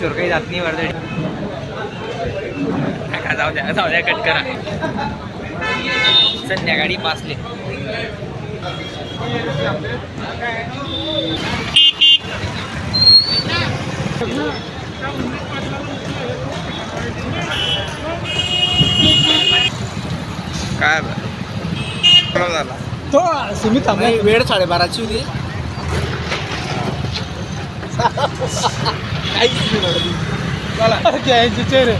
महाबळेश्वर काही जात नाही वर्धा जाऊ द्या जाऊ द्या कट करा. संध्याकाळी पाचले. काय झाला. तो सुमित थांबला वेळ साडेबाराची होती. घ्यायचे चेहरे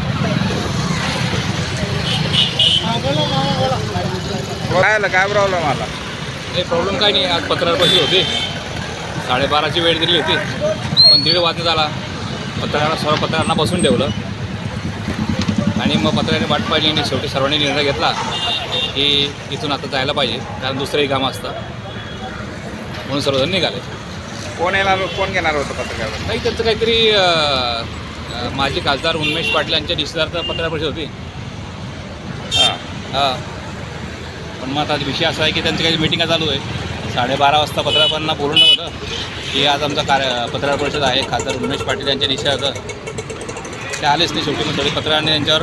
हा, बोला मामा बोला काय आलं काय प्रॉब्लेम आला नाही प्रॉब्लेम काय नाही. आज पत्रापाशी होती. साडेबाराची वेळ दिली होती. पण दीड वाजत झाला. पत्रकारांना सर्व पत्रकारांना बसून ठेवलं. आणि मग पत्रकारांनी वाट पाहिली आणि शेवटी सर्वांनी निर्णय घेतला की इथून आता जायला पाहिजे. कारण दुसरंही कामं असतं. म्हणून सर्वजण निघाले. कोण येणार कोण घेणार होतं पत्रकार? नाही त्यांचं काहीतरी अं, अं, माजी खासदार उन्मेष पाटील यांच्या निश्चितार्थ पत्रकार परिषद होती. हां. हां. पण मग आता विषय असा आहे की त्यांची काही मिटिंग चालू आहे. साडेबारा वाजता पत्रकारांना बोलणं होतं की आज आमचा कार्य पत्रकार परिषद आहे खासदार उमेश पाटील यांच्या निश्चयाचं ते आलेच नाही शेवटी मग थोडी पत्रकारांनी त्यांच्यावर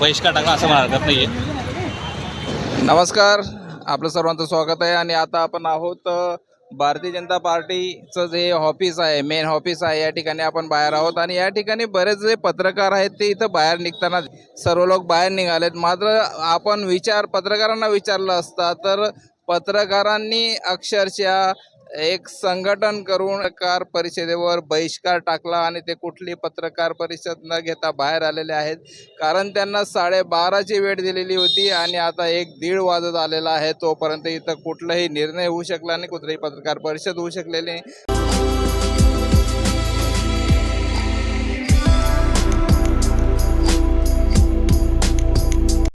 बहिष्कार टाकला असं मला हरकत नाही आहे नमस्कार. आपलं सर्वांचं स्वागत आहे आणि आता आपण आहोत अ, भारतीय जनता पार्टीचं जे ऑफिस आहे मेन ऑफिस आहे या ठिकाणी आपण बाहेर आहोत. आणि या ठिकाणी बरेच जे पत्रकार आहेत ते इथं बाहेर निघताना सर्व लोक बाहेर निघालेत. मात्र आपण विचार पत्रकारांना विचारलं असता तर पत्रकारांनी अक्षरशः एक संघटन करून कार परिषदेवर बहिष्कार टाकला आणि ते कुठली पत्रकार परिषद न घेता बाहेर आलेले आहेत. कारण त्यांना साडेबाराची वेळ दिलेली होती आणि आता एक दीड वाजत आलेला आहे. तोपर्यंत इथं कुठलाही निर्णय होऊ शकला नाही कुठलीही पत्रकार परिषद होऊ शकलेली नाही.